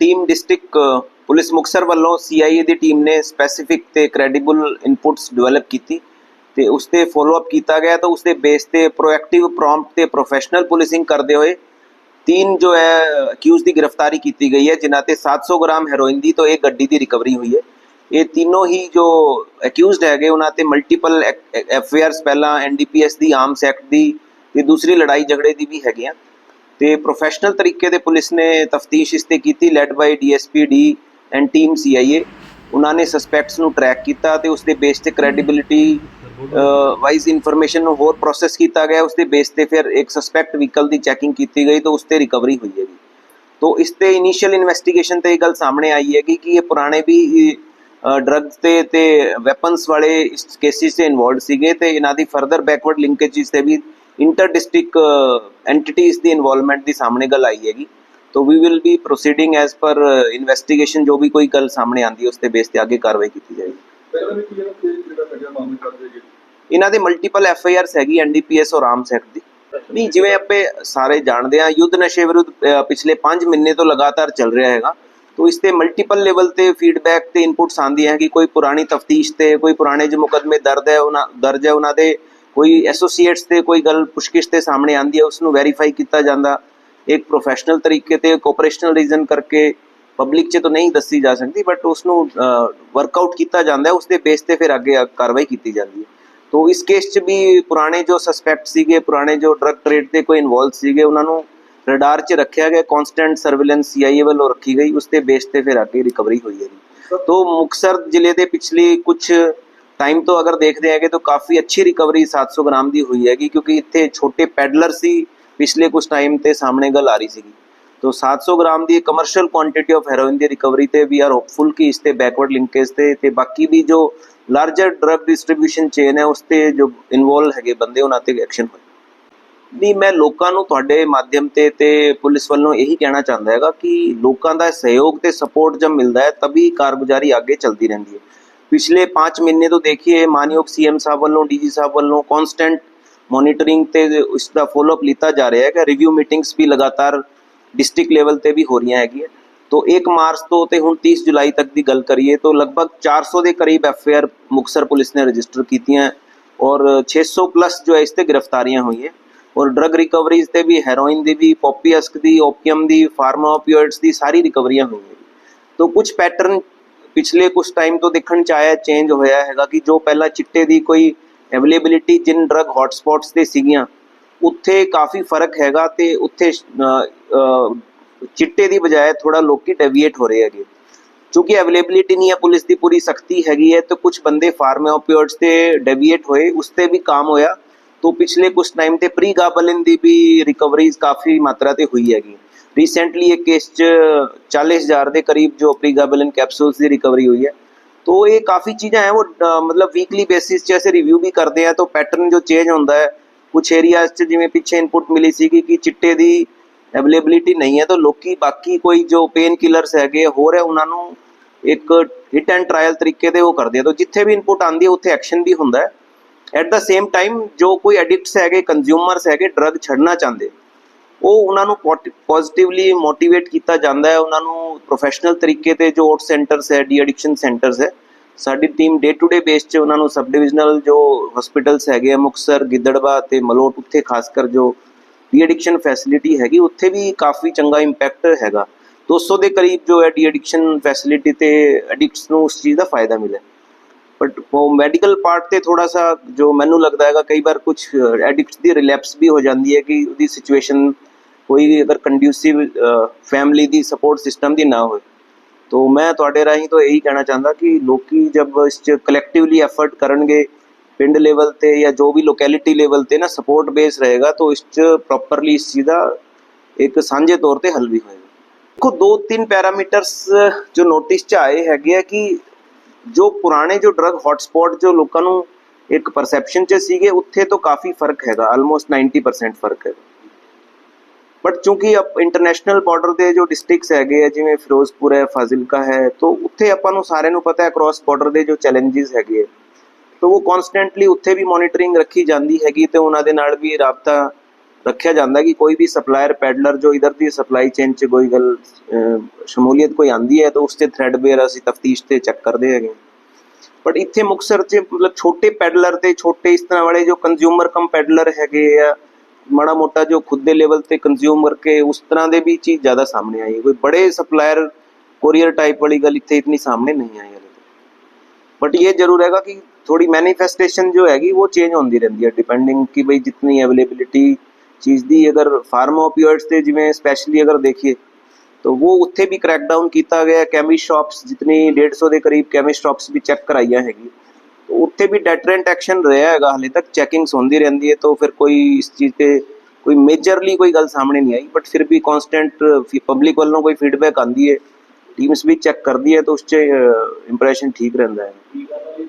Team district police Muktsar ਵੱਲੋਂ CIA ਦੀ team ਨੇ ਸਪੈਸੀਫਿਕ ਤੇ ਕ੍ਰੈਡੀਬਲ ਇਨਪੁਟਸ ਡਿਵੈਲਪ ਕੀਤੀ ਤੇ ਉਸ ਤੇ ਫਾਲੋ ਅਪ ਕੀਤਾ ਗਿਆ ਤਾਂ ਉਸ ਦੇ ਬੇਸ ਤੇ ਪ੍ਰੋਐਕਟਿਵ ਪ੍ਰੌਮਪਟ ਤੇ ਪ੍ਰੋਫੈਸ਼ਨਲ ਪੁਲਿਸਿੰਗ ਕਰਦੇ ਹੋਏ ਤਿੰਨ ਜੋ ਹੈ ਅਕਿਊਜ਼ ਦੀ ਗ੍ਰਿਫਤਾਰੀ ਕੀਤੀ ਗਈ ਹੈ ਜਿਨ੍ਹਾਂ ਤੇ 700 ਗ੍ਰਾਮ ਹੈਰੋਇਨ ਦੀ ਤੋਂ ਇੱਕ ਗੱਡੀ ਦੀ ਰਿਕਵਰੀ ਹੋਈ ਹੈ ਇਹ ਤਿੰਨੋਂ ਹੀ ਜੋ ਅਕਿਊਜ਼ਡ ਹੈਗੇ ਉਹਨਾਂ ਤੇ ਮਲਟੀਪਲ ਐਫਆਈਆਰਸ ਪਹਿਲਾਂ ਐਨਡੀਪੀਐਸ ਦੀ ਆਰਮਸ ਐਕਟ ਦੀ ਤੇ ਦੂਸਰੀ ਲੜਾਈ ਝਗੜੇ ਦੀ ਵੀ ਹੈਗੀਆਂ ਤੇ ਪ੍ਰੋਫੈਸ਼ਨਲ ਤਰੀਕੇ ਦੇ ਪੁਲਿਸ ਨੇ ਤਫਤੀਸ਼ ਇਸ ਤੇ ਕੀਤੀ led by DSP D and team CIA ਉਹਨਾਂ ਨੇ ਸਸਪੈਕਟਸ ਨੂੰ ਟਰੈਕ ਕੀਤਾ ਤੇ ਉਸ ਦੇ ਬੇਸ ਤੇ ਕ੍ਰੈਡੀਬਿਲਿਟੀ ਵਾਈਜ਼ ਇਨਫੋਰਮੇਸ਼ਨ ਨੂੰ ਹੋਰ ਪ੍ਰੋਸੈਸ ਕੀਤਾ ਗਿਆ। ਉਸ ਦੇ ਬੇਸ ਤੇ ਫਿਰ ਇੱਕ ਸਸਪੈਕਟ ਵਹੀਕਲ ਦੀ ਚੈਕਿੰਗ ਕੀਤੀ ਗਈ ਤਾਂ ਉਸ ਤੇ ਰਿਕਵਰੀ ਹੋਈ ਹੈਗੀ। ਤੋ ਇਸ ਤੇ ਇਨੀਸ਼ੀਅਲ ਇਨਵੈਸਟੀਗੇਸ਼ਨ ਤੇ ਇਹ ਗੱਲ ਸਾਹਮਣੇ ਆਈ ਹੈ ਕਿ ਇਹ ਪੁਰਾਣੇ ਵੀ ਡਰੱਗਸ ਤੇ ਤੇ ਵੈਪਨਸ ਵਾਲੇ ਇਸ ਕੇਸਿਸ ਤੇ ਇਨਵੋਲਡ ਸੀਗੇ ਤੇ ਇਹਨਾਂ ਦੀ ਫਰਦਰ ਬੈਕਵਰਡ ਲਿੰਕੇजेस ਤੇ ਵੀ ਇੰਟਰ ਡਿਸਟ੍ਰਿਕਟ ਐਂਟੀਟੀਜ਼ ਦੀ ਇਨਵੋਲਵਮੈਂਟ ਦੀ ਸਾਹਮਣੇ ਗੱਲ ਆਈ ਹੈਗੀ। ਤੋ we will be proceeding as per investigation ਜੋ ਵੀ ਕੋਈ ਗੱਲ ਸਾਹਮਣੇ ਆਂਦੀ ਹੈ ਉਸ ਤੇ ਬੇਸ ਤੇ ਅੱਗੇ ਕਾਰਵਾਈ ਕੀਤੀ ਜਾਏਗੀ। ਇਹਨਾਂ ਦੇ ਮਲਟੀਪਲ ਐਫ ਆਈ ਆਰਸ ਹੈਗੀ ਐਨਡੀਪੀਐਸ ਔਰ ਆਰਮਸ ਐਕਟ ਦੀ। ਨਹੀਂ ਜਿਵੇਂ ਆਪੇ ਸਾਰੇ ਜਾਣਦੇ ਆ ਯੁੱਧ ਨਸ਼ੇ ਵਿਰੁੱਧ ਪਿਛਲੇ 5 ਮਹੀਨੇ ਤੋਂ ਲਗਾਤਾਰ ਚੱਲ ਰਿਹਾ ਹੈਗਾ। ਤੋ ਇਸ ਤੇ ਮਲਟੀਪਲ ਲੈਵਲ ਤੇ ਫੀਡਬੈਕ ਤੇ ਇਨਪੁਟਸ ਆਉਂਦੀਆਂ ਹੈ ਕਿ ਕੋਈ ਪੁਰਾਣੀ ਤਫਤੀਸ਼ ਤੇ ਕੋਈ ਪੁਰਾਣੇ ਜੋ ਮੁਕਦਮੇ ਦਰਦ ਹੈ ਉਹਨਾਂ ਦਰਜ ਹੈ ਉਹਨਾਂ ਦੇ ਕੋਈ ਐਸੋਸੀਏਟਸ ਤੇ ਕੋਈ ਗੱਲ ਪੁਸ਼ਕਿਸ਼ ਤੇ ਸਾਹਮਣੇ ਆਉਂਦੀ ਹੈ ਉਸ ਨੂੰ ਵੈਰੀਫਾਈ ਕੀਤਾ ਜਾਂਦਾ। ਇੱਕ ਪ੍ਰੋਫੈਸ਼ਨਲ ਤਰੀਕੇ ਤੇ ਇੱਕ ਆਪਰੇਸ਼ਨਲ ਰੀਜ਼ਨ ਕਰਕੇ ਪਬਲਿਕ 'ਚ ਤਾਂ ਨਹੀਂ ਦੱਸੀ ਜਾ ਸਕਦੀ ਬਟ ਉਸ ਨੂੰ ਵਰਕਆਊਟ ਕੀਤਾ ਜਾਂਦਾ ਉਸ ਦੇ ਬੇਸ ਤੇ ਫਿਰ ਅੱਗੇ ਕਾਰਵਾਈ ਕੀਤੀ ਜਾਂਦੀ ਹੈ। ਤੋ ਇਸ ਕੇਸ 'ਚ ਵੀ ਪੁਰਾਣੇ ਜੋ ਸਸਪੈਕਟ ਸੀਗੇ ਪੁਰਾਣੇ ਜੋ ਡਰੱਗ ਟ੍ਰੇਡ ਤੇ ਕੋਈ ਇਨਵੋਲਵ ਸੀਗੇ ਉਹਨਾਂ ਨੂੰ ਰਡਾਰ 'ਚ ਰੱਖਿਆ ਗਿਆ ਕਨਸਟੈਂਟ ਸਰਵੇਲੈਂਸ ਸੀਆਈਏ ਵੱਲੋਂ ਰੱਖੀ ਗਈ ਉਸ ਦੇ ਬੇਸ ਤੇ ਫਿਰ ਅੱਗੇ ਰਿਕਵਰੀ ਹੋਈ ਹੈ ਤੋ ਮੁਕਸਰ ਜ਼ਿਲ੍ਹੇ ਦੇ ਪਿਛਲੀ ਕੁਝ ਟਾਈਮ ਤੋਂ ਅਗਰ ਦੇਖਦੇ ਹੈਗੇ ਤਾਂ ਕਾਫੀ ਅੱਛੀ ਰਿਕਵਰੀ 700 ਗ੍ਰਾਮ ਦੀ ਹੋਈ ਹੈਗੀ, ਕਿਉਂਕਿ ਇੱਥੇ ਛੋਟੇ ਪੈਡਲਰ ਸੀ, ਪਿਛਲੇ ਕੁਝ ਟਾਈਮ ਤੇ ਸਾਹਮਣੇ ਗੱਲ ਆ ਰਹੀ ਸੀਗੀ। ਤੋ 700 ਗ੍ਰਾਮ ਦੀ ਕਮਰਸ਼ੀਅਲ ਕੁਆਂਟੀਟੀ ਆਫ ਹੈਰੋਇਨ ਦੀ ਰਿਕਵਰੀ ਤੇ ਵੀ ਆਰ ਹੋਪਫੁਲ ਕਿ ਇਸ ਤੇ ਬੈਕਵਰਡ ਲਿੰਕੇਜ ਤੇ ਤੇ ਬਾਕੀ ਵੀ ਜੋ ਲਾਰਜਰ ਡਰਗ ਡਿਸਟ੍ਰੀਬਿਊਸ਼ਨ ਚੇਨ ਹੈ, ਉਸ ਤੇ ਜੋ ਇਨਵੋਲਵ ਹੈਗੇ ਬੰਦੇ, ਉਹਨਾਂ ਤੇ ਐਕਸ਼ਨ ਹੋਏ ਨਹੀਂ ਮੈਂ ਲੋਕਾਂ ਨੂੰ ਤੁਹਾਡੇ ਮਾਧਿਅਮ ਤੇ ਤੇ ਪੁਲਿਸ ਵੱਲੋਂ ਇਹੀ ਕਹਿਣਾ ਚਾਹੁੰਦਾ ਹੈਗਾ ਕਿ ਲੋਕਾਂ ਦਾ ਸਹਿਯੋਗ ਤੇ ਸਪੋਰਟ ਜਬ ਮਿਲਦਾ ਹੈ ਤभी ਕਾਰਗੁਜ਼ਾਰੀ ਅੱਗੇ ਚਲਦੀ ਰਹਿੰਦੀ ਹੈ। ਪਿਛਲੇ 5 ਮਹੀਨੇ ਤੋਂ ਦੇਖੀਏ, ਮਾਨਯੋਗ ਸੀਐਮ ਸਾਹਿਬ ਵੱਲੋਂ ਡੀਜੀ ਸਾਹਿਬ ਵੱਲੋਂ ਕਨਸਟੈਂਟ ਮੋਨੀਟਰਿੰਗ ਤੇ ਇਸ ਦਾ ਫੋਲੋ ਅਪ ਲਿੱਤਾ ਜਾ ਰਿਹਾ ਹੈ ਕਿ ਰਿਵਿਊ ਮੀਟਿੰਗਸ ਵੀ ਲਗਾਤਾਰ ਡਿਸਟ੍ਰਿਕਟ ਲੈਵਲ ਤੇ ਵੀ ਹੋ ਰਹੀਆਂ ਹੈਗੀਆਂ। ਤੋ 1 ਮਾਰਚ ਤੋਂ ਤੇ ਹੁਣ 30 ਜੁਲਾਈ ਤੱਕ ਦੀ ਗੱਲ ਕਰੀਏ ਤਾਂ ਲਗਭਗ 400 ਦੇ ਕਰੀਬ ਐਫਆਈਆਰ ਮੁਕਸਰ ਪੁਲਿਸ ਨੇ ਰਜਿਸਟਰ ਕੀਤੀਆਂ ਔਰ 600 ਪਲੱਸ ਜੋ ਹੈ, ਇਸ ਤੇ ਗ੍ਰਿਫਤਾਰੀਆਂ ਹੋਈਆਂ। ਔਰ ਡਰਗ ਰਿਕਵਰੀਜ਼ ਤੇ ਵੀ ਹੈਰੋਇਨ ਦੀ ਵੀ ਪੋਪੀਅਸਕ ਦੀ ਓਪੀਅਮ ਦੀ ਫਾਰਮਾਓਪੀਓਇਡਸ ਦੀ ਸਾਰੀ ਰਿਕਵਰੀਆਂ ਹੋਈਆਂ। ਤੋ ਕੁਝ ਪੈਟਰਨ ਪਿਛਲੇ ਕੁਝ ਟਾਈਮ ਤੋਂ ਦੇਖਣ ਚ ਆਇਆ ਚੇਂਜ ਹੋਇਆ ਹੈਗਾ ਕਿ ਜੋ ਪਹਿਲਾਂ ਚਿੱਟੇ ਦੀ ਕੋਈ ਅਵੇਲੇਬਿਲਿਟੀ ਜਿਨ ਡਰਗ ਹੌਟਸਪੌਟਸ ਤੇ ਸੀਗੀਆਂ, ਉੱਥੇ ਕਾਫੀ ਫ਼ਰਕ ਹੈਗਾ ਤੇ ਉੱਥੇ ਚਿੱਟੇ ਦੀ ਬਜਾਏ ਥੋੜਾ ਲੋਕੀ ਡੈਵੀਏਟ ਹੋ ਰਹੇ ਹੈਗੇ। ਕਿਉਂਕਿ ਅਵੇਲੇਬਿਲਿਟੀ ਨਹੀਂ ਹੈ, ਪੁਲਿਸ ਦੀ ਪੂਰੀ ਸਖਤੀ ਹੈਗੀ ਹੈ ਤੇ ਕੁਝ ਬੰਦੇ ਫਾਰਮਾਓਪੀਓਇਡਸ ਤੇ ਡੈਵੀਏਟ ਹੋਏ, ਉਸ ਤੇ ਵੀ ਕੰਮ ਹੋਇਆ। ਤੋਂ ਪਿਛਲੇ ਕੁਝ ਟਾਈਮ ਤੇ ਪ੍ਰੀ ਗਾਬਲਿਨ ਦੀ ਵੀ ਰਿਕਵਰੀਜ਼ ਕਾਫੀ ਮਾਤਰਾ ਤੇ ਹੋਈ ਹੈਗੀ। ਰੀਸੈਂਟਲੀ ਇੱਕ ਕੇਸ ਚ 40000 ਦੇ ਕਰੀਬ ਜੋ ਪ੍ਰੀ ਗਾਬਲਿਨ ਕੈਪਸੂਲਸ ਦੀ ਰਿਕਵਰੀ ਹੋਈ ਹੈ तो ये काफी चीजें हैं वो अ, मतलब वीकली बेसिस जैसे रिव्यू भी करते हैं तो पैटर्न जो चेंज ਹੁੰਦਾ ਹੈ ਕੁਝ ਏਰੀਆਜ਼ 'ਚ ਜਿਵੇਂ ਪਿੱਛੇ ਇਨਪੁਟ ਮਿਲੀ ਸੀਗੀ ਕਿ ਚਿੱਟੇ ਦੀ ਅਵੇਲੇਬਿਲਿਟੀ ਨਹੀਂ ਹੈ ਤਾਂ ਲੋਕੀ ਬਾਕੀ ਕੋਈ ਜੋ ਪੇਨ ਕਿਲਰਸ ਹੈਗੇ ਹੋਰ ਹੈ ਉਹਨਾਂ ਨੂੰ ਇੱਕ ਹਿੱਟ ਐਂਡ ਟ੍ਰਾਇਲ ਤਰੀਕੇ ਤੇ ਉਹ ਕਰਦੇ ਆ ਤਾਂ ਜਿੱਥੇ ਵੀ ਇਨਪੁਟ ਆਂਦੀ ਹੈ ਉੱਥੇ ਐਕਸ਼ਨ ਵੀ ਹੁੰਦਾ ਹੈ ਐਟ ਦਾ ਸੇਮ ਟਾਈਮ ਜੋ ਕੋਈ ਐਡਿਕਟਸ ਹੈਗੇ ਕੰਜ਼ਿਊਮਰਸ ਹੈਗੇ ਡਰਗ ਛੱਡਣਾ ਚਾਹੁੰਦੇ ਉਹ ਉਹਨਾਂ ਨੂੰ ਪੋਜ਼ਿਟਿਵਲੀ ਮੋਟੀਵੇਟ ਕੀਤਾ ਜਾਂਦਾ ਹੈ। ਉਹਨਾਂ ਨੂੰ ਪ੍ਰੋਫੈਸ਼ਨਲ ਤਰੀਕੇ ਤੇ ਜੋ ਆਊਟ ਸੈਂਟਰਸ ਹੈ ਡੀ ਐਡਿਕਸ਼ਨ ਸੈਂਟਰਸ ਹੈ, ਸਾਡੀ team day to day base 'ਚ ਉਹਨਾਂ ਨੂੰ ਸਬ ਡਿਵੀਜ਼ਨਲ ਜੋ ਹਸਪੀਟਲਸ ਹੈਗੇ ਆ ਮੁਕਸਰ ਗਿੱਦੜਵਾ ਤੇ ਮਲੋਟ, ਉੱਥੇ ਖਾਸ ਕਰ ਜੋ ਡੀ ਐਡਿਕਸ਼ਨ ਫੈਸਿਲਿਟੀ ਹੈਗੀ, ਉੱਥੇ ਵੀ ਕਾਫੀ ਚੰਗਾ ਇੰਪੈਕਟ ਹੈਗਾ। 200 ਦੇ ਕਰੀਬ ਜੋ ਹੈ ਡੀ ਐਡਿਕਸ਼ਨ ਫੈਸਿਲਿਟੀ ਤੇ ਐਡਿਕਟਸ ਨੂੰ ਉਸ ਚੀਜ਼ ਦਾ ਫਾਇਦਾ ਮਿਲਿਆ। ਬਟ ਉਹ ਮੈਡੀਕਲ ਪਾਰਟ ਤੇ ਥੋੜਾ ਸਾ ਜੋ ਮੈਨੂੰ ਲੱਗਦਾ ਹੈਗਾ, ਕਈ ਵਾਰ ਕੁਝ ਐਡਿਕਟਸ ਦੀ ਰਿਲੈਪਸ ਵੀ ਹੋ ਜਾਂਦੀ ਹੈ ਕਿ ਉਹਦੀ ਸਿਚੁਏਸ਼ਨ ਕੋਈ ਅਗਰ ਕੰਡਿਊਸਿਵ ਫੈਮਿਲੀ ਦੀ ਸਪੋਰਟ ਸਿਸਟਮ ਦੀ ਨਾ ਹੋਵੇ। ਤੋ ਮੈਂ ਤੁਹਾਡੇ ਰਾਹੀਂ ਤੋਂ ਇਹੀ ਕਹਿਣਾ ਚਾਹੁੰਦਾ ਕਿ ਲੋਕੀ ਜਬ ਇਸ ਚ ਕਲੈਕਟਿਵਲੀ ਐਫਰਟ ਕਰਨਗੇ, ਪਿੰਡ ਲੈਵਲ ਤੇ ਜਾਂ ਜੋ ਵੀ ਲੋਕੈਲਿਟੀ ਲੈਵਲ ਤੇ ਨਾ ਸਪੋਰਟ ਬੇਸ ਰਹੇਗਾ, ਤਾਂ ਇਸ ਚ ਪ੍ਰੋਪਰਲੀ ਇਸ ਚੀਜ਼ ਦਾ ਇੱਕ ਸਾਂਝੇ ਤੌਰ ਤੇ ਹੱਲ ਵੀ ਹੋਏਗਾ। ਦੇਖੋ ਦੋ ਤਿੰਨ ਪੈਰਾਮੀਟਰਸ ਜੋ ਨੋਟਿਸ ਚ ਆਏ ਹੈਗੇ ਆ ਕਿ ਜੋ ਪੁਰਾਣੇ ਜੋ ਡਰਗ ਹੌਟਸਪੌਟ ਜੋ ਲੋਕਾਂ ਨੂੰ ਇੱਕ ਪਰਸੈਪਸ਼ਨ ਚ ਸੀਗੇ, ਉੱਥੇ ਤੋਂ ਕਾਫੀ ਫ਼ਰਕ ਹੈਗਾ ਆਲਮੋਸਟ 90% ਫ਼ਰਕ ਹੈ ਬਟ ਚੂੰਕਿ ਅਪ ਇੰਟਰਨੈਸ਼ਨਲ ਬਾਰਡਰ ਦੇ ਜੋ ਡਿਸਟ੍ਰਿਕਟਸ ਹੈਗੇ ਆ, ਜਿਵੇਂ ਫਿਰੋਜ਼ਪੁਰ ਹੈ, ਫਾਜ਼ਿਲਕਾ ਹੈ, ਤੋਂ ਉੱਥੇ ਆਪਾਂ ਨੂੰ ਸਾਰਿਆਂ ਨੂੰ ਪਤਾ ਹੈ ਕ੍ਰਾਸ ਬਾਰਡਰ ਦੇ ਜੋ ਚੈਲੰਜਸ ਹੈਗੇ ਆ। ਤੋਂ ਉਹ ਕਨਸਟੈਂਟਲੀ ਉੱਥੇ ਵੀ ਮੋਨੀਟਰਿੰਗ ਰੱਖੀ ਜਾਂਦੀ ਹੈਗੀ ਤੇ ਉਹਨਾਂ ਦੇ ਨਾਲ ਵੀ ਰਾਬਤਾ ਰੱਖਿਆ ਜਾਂਦਾ ਕਿ ਕੋਈ ਵੀ ਸਪਲਾਇਰ ਪੈਡਲਰ ਜੋ ਇਧਰ ਦੀ ਸਪਲਾਈ ਚੇਨ 'ਚ ਕੋਈ ਗੱਲ ਸ਼ਮੂਲੀਅਤ ਕੋਈ ਆਂਦੀ ਹੈ ਤਾਂ ਉਸ ਤੇ ਥ੍ਰੈਡਬੇਅਰ ਅਸੀਂ ਤਫਤੀਸ਼ ਤੇ ਚੈੱਕ ਕਰਦੇ ਹੈਗੇ ਬਟ ਇੱਥੇ ਮੁਕਸਰ 'ਚ ਮਤਲਬ ਛੋਟੇ ਪੈਡਲਰ ਤੇ ਛੋਟੇ ਇਸ ਤਰ੍ਹਾਂ ਵਾਲੇ ਜੋ ਕੰਜ਼ਿਊਮਰ ਕਮ ਪੈਡਲਰ ਹੈਗੇ ਆ ਮਾੜਾ ਮੋਟਾ ਜੋ ਖੁਦ ਦੇ ਲੈਵਲ ਤੇ ਕੰਜ਼ਿਊਮ ਕਰਕੇ ਉਸ ਤਰ੍ਹਾਂ ਦੇ ਵੀ ਚੀਜ਼ ਜ਼ਿਆਦਾ ਸਾਹਮਣੇ ਆਈ ਹੈ ਕੋਈ ਬੜੇ ਸਪਲਾਇਰ ਕੋਰੀਅਰ ਟਾਈਪ ਵਾਲੀ ਗੱਲ ਇੱਥੇ ਇਤਨੀ ਸਾਹਮਣੇ ਨਹੀਂ ਆਈ ਹੈ बट ये जरूर हैगा कि थोड़ी मैनिफेस्टेशन जो हैगी वो चेंज होती रहती है डिपेंडिंग कि भाई जितनी अवेलेबिलिटी चीज़ ਦੀ ਅਗਰ ਫਾਰਮਾ ਓਪੀਓਇਡਸ ਤੇ ਜਿਵੇਂ ਸਪੈਸ਼ਲੀ ਅਗਰ ਦੇਖੀਏ तो वो ਉੱਥੇ ਵੀ ਕ੍ਰੈਕਡਾਊਨ ਕੀਤਾ ਗਿਆ ਕੈਮਿਸਟ ਸ਼ਾਪਸ ਜਿਤਨੀ 150 ਦੇ ਕਰੀਬ ਕੈਮਿਸਟ ਸ਼ਾਪਸ ਵੀ ਚੈੱਕ ਕਰਾਈਆਂ ਹੈਗੀ तो ਉੱਥੇ ਵੀ ਡੈਟਰੈਂਟ ਐਕਸ਼ਨ ਰਿਹਾ ਹੈਗਾ ਹਲੇ ਤੱਕ ਚੈਕਿੰਗਸ ਹੁੰਦੀ ਰਹਿੰਦੀ ਹੈ, ਤਾਂ ਫਿਰ ਕੋਈ ਇਸ ਚੀਜ਼ ਤੇ ਕੋਈ ਮੇਜਰਲੀ ਕੋਈ ਗੱਲ ਸਾਹਮਣੇ ਨਹੀਂ ਆਈ ਬਟ ਫਿਰ ਵੀ ਕਨਸਟੈਂਟ ਪਬਲਿਕ ਵੱਲੋਂ ਕੋਈ ਫੀਡਬੈਕ ਆਂਦੀ ਹੈ ਟੀਮਸ ਵੀ ਚੈੱਕ ਕਰਦੀ ਹੈ, ਤਾਂ ਉਸ 'ਚ ਇੰਪ੍ਰੈਸ਼ਨ ਠੀਕ ਰਹਿੰਦਾ ਹੈ।